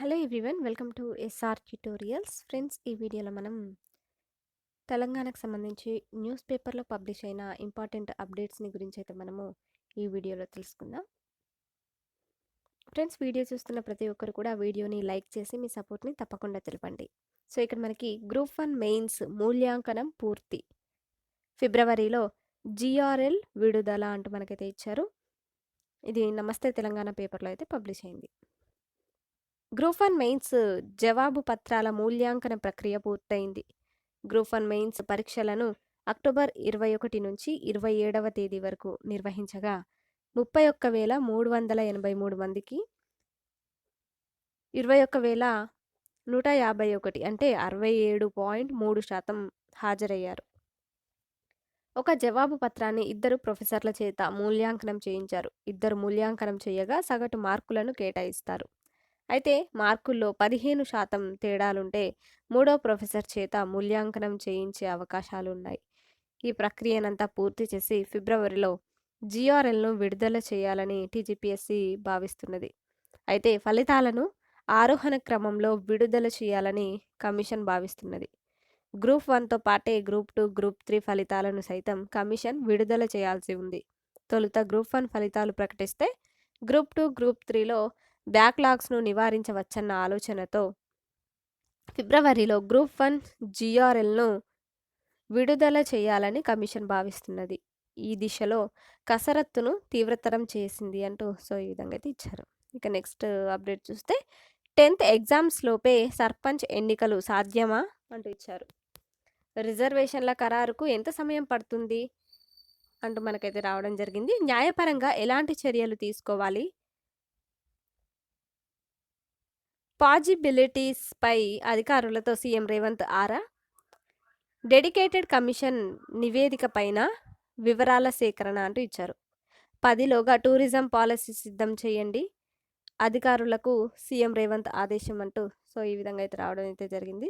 Hello everyone welcome to S R tutorials. Friends ఈ వీడియోలో మనం తెలంగాణకు సంబంధించి న్యూస్ పేపర్లో పబ్లిష్ అయిన ఇంపార్టెంట్ అప్డేట్స్ని గురించి అయితే మనము ఈ వీడియోలో తెలుసుకుందాం. ఫ్రెండ్స్ వీడియో చూస్తున్న ప్రతి ఒక్కరు కూడా వీడియోని లైక్ చేసి మీ సపోర్ట్ని తప్పకుండా తెలపండి. సో ఇక్కడ మనకి గ్రూప్ వన్ మెయిన్స్ మూల్యాంకనం పూర్తి. ఫిబ్రవరిలో జిఆర్ఎల్ విడుదల అంటూ మనకైతే ఇచ్చారు. ఇది నమస్తే తెలంగాణ పేపర్లో అయితే పబ్లిష్ అయింది. గ్రూప్ వన్ మెయిన్స్ జవాబు పత్రాల మూల్యాంకన ప్రక్రియ పూర్తయింది. గ్రూప్ వన్ మెయిన్స్ పరీక్షలను అక్టోబర్ ఇరవై ఒకటి నుంచి ఇరవై ఏడవ తేదీ వరకు నిర్వహించగా ముప్పై ఒక్క వేల మూడు వందల ఎనభై మూడు మందికి ఇరవై ఒక్క వేల నూట యాభై ఒకటి అంటే అరవై ఏడు పాయింట్ మూడు శాతం హాజరయ్యారు. ఒక జవాబు పత్రాన్ని ఇద్దరు ప్రొఫెసర్ల చేత మూల్యాంకనం చేయించారు. ఇద్దరు మూల్యాంకనం చేయగా సగటు మార్కులను కేటాయిస్తారు. అయితే మార్కుల్లో పదిహేను శాతం తేడాలుంటే మూడో ప్రొఫెసర్ చేత మూల్యాంకనం చేయించే అవకాశాలు ఉన్నాయి ఈ ప్రక్రియనంతా పూర్తి చేసి ఫిబ్రవరిలో జిఆర్ఎల్ను విడుదల చేయాలని టీజీపీఎస్సీ భావిస్తున్నది. అయితే ఫలితాలను ఆరోహణ క్రమంలో విడుదల చేయాలని కమిషన్ భావిస్తున్నది. గ్రూప్ వన్తో పాటే గ్రూప్ టూ గ్రూప్ త్రీ ఫలితాలను సైతం కమిషన్ విడుదల చేయాల్సి ఉంది. తొలుత గ్రూప్ వన్ ఫలితాలు ప్రకటిస్తే గ్రూప్ టూ గ్రూప్ త్రీలో బ్యాక్లాగ్స్ను నివారించవచ్చన్న ఆలోచనతో ఫిబ్రవరిలో గ్రూప్ వన్ జిఆర్ఎల్ను విడుదల చేయాలని కమిషన్ భావిస్తున్నది. ఈ దిశలో కసరత్తును తీవ్రతరం చేసింది అంటూ సో ఈ విధంగా అయితే ఇచ్చారు. ఇక నెక్స్ట్ అప్డేట్ చూస్తే టెన్త్ ఎగ్జామ్స్ లోపే సర్పంచ్ ఎన్నికలు సాధ్యమా అంటూ ఇచ్చారు. రిజర్వేషన్ల ఖరారుకు ఎంత సమయం పడుతుంది అంటూ మనకైతే రావడం జరిగింది. న్యాయపరంగా ఎలాంటి చర్యలు తీసుకోవాలి? పాజిబిలిటీస్పై అధికారులతో సీఎం రేవంత్ ఆరా? డెడికేటెడ్ కమిషన్ నివేదిక పైన వివరాల సేకరణ అంటూ ఇచ్చారు. పదిలోగా టూరిజం పాలసీ సిద్ధం చేయండి అధికారులకు సీఎం రేవంత్ ఆదేశం అంటూ సో ఈ విధంగా అయితే రావడం అయితే జరిగింది.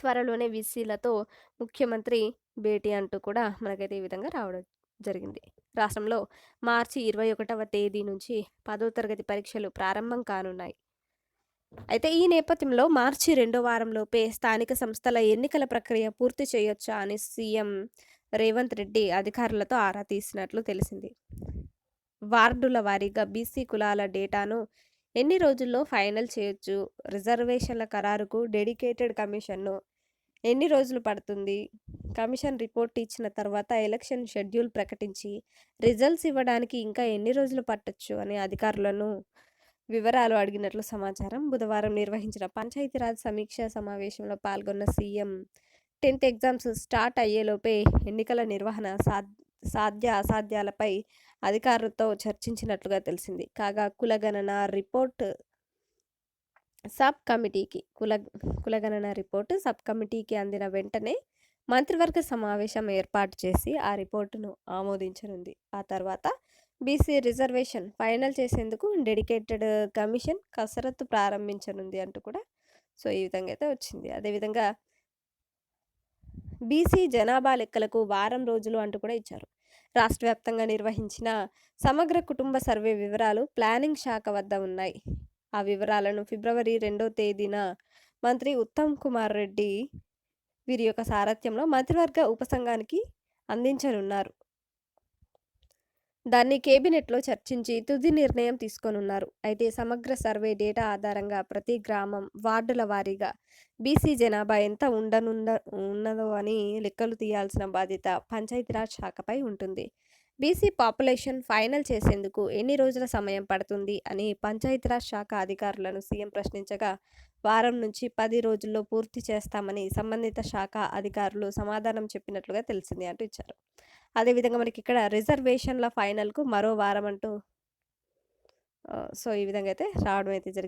త్వరలోనే వీసీలతో ముఖ్యమంత్రి భేటీ అంటూ కూడా మనకైతే ఈ విధంగా రావడం జరిగింది. రాష్ట్రంలో మార్చి ఇరవై ఒకటవ తేదీ నుంచి పదో తరగతి పరీక్షలు ప్రారంభం కానున్నాయి. అయితే ఈ నేపథ్యంలో మార్చి రెండో వారంలోపే స్థానిక సంస్థల ఎన్నికల ప్రక్రియ పూర్తి చేయొచ్చా అని సీఎం రేవంత్ రెడ్డి అధికారులతో ఆరా తీసినట్లు తెలిసింది. వార్డుల వారీగా బీసీ కులాల డేటాను ఎన్ని రోజుల్లో ఫైనల్ చేయొచ్చు? రిజర్వేషన్ల ఖరారుకు డెడికేటెడ్ కమిషన్ను ఎన్ని రోజులు పడుతుంది? కమిషన్ రిపోర్ట్ ఇచ్చిన తర్వాత ఎలక్షన్ షెడ్యూల్ ప్రకటించి రిజల్ట్స్ ఇవ్వడానికి ఇంకా ఎన్ని రోజులు పట్టొచ్చు అని అధికారులను వివరాలు అడిగినట్లు సమాచారం బుధవారం నిర్వహించిన పంచాయతీరాజ్ సమీక్ష సమావేశంలో పాల్గొన్న సీఎం టెన్త్ ఎగ్జామ్స్ స్టార్ట్ అయ్యేలోపే ఎన్నికల నిర్వహణ సాధ్య అసాధ్యాలపై అధికారులతో చర్చించినట్లుగా తెలిసింది. కాగా కులగణన రిపోర్ట్ సబ్ కమిటీకి కుల కులగణన రిపోర్టు సబ్ కమిటీకి అందిన వెంటనే మంత్రివర్గ సమావేశం ఏర్పాటు చేసి ఆ రిపోర్టును ఆమోదించనుంది. ఆ తర్వాత బీసీ రిజర్వేషన్ ఫైనల్ చేసేందుకు డెడికేటెడ్ కమిషన్ కసరత్తు ప్రారంభించనుంది అంటూ కూడా సో ఈ విధంగా అయితే వచ్చింది. అదేవిధంగా బీసీ జనాభా లెక్కలకు వారం రోజులు అంటూ కూడా ఇచ్చారు. రాష్ట్ర వ్యాప్తంగా నిర్వహించిన సమగ్ర కుటుంబ సర్వే వివరాలు ప్లానింగ్ శాఖ వద్ద ఉన్నాయి. ఆ వివరాలను ఫిబ్రవరి రెండో తేదీన మంత్రి ఉత్తమ్ కుమార్ రెడ్డి వీరి యొక్క సారథ్యంలో మంత్రివర్గ ఉపసంఘానికి అందించనున్నారు. దాన్ని కేబినెట్లో చర్చించి తుది నిర్ణయం తీసుకోనున్నారు. అయితే సమగ్ర సర్వే డేటా ఆధారంగా ప్రతి గ్రామం వార్డుల వారీగా బీసీ జనాభా ఎంత ఉండనుంద ఉన్నదో అని లెక్కలు తీయాల్సిన బాధ్యత పంచాయతీరాజ్ శాఖపై ఉంటుంది. బీసీ పాపులేషన్ ఫైనల్ చేసేందుకు ఎన్ని రోజుల సమయం పడుతుంది అని పంచాయతీరాజ్ శాఖ అధికారులను సీఎం ప్రశ్నించగా వారం నుంచి పది రోజుల్లో పూర్తి చేస్తామని సంబంధిత శాఖ అధికారులు సమాధానం చెప్పినట్లుగా తెలిసింది అంటూ ఇచ్చారు. అదేవిధంగా మనకి ఇక్కడ రిజర్వేషన్ల ఫైనల్కు మరో వారం అంటూ సో ఈ విధంగా అయితే రావడం అయితే జరిగింది.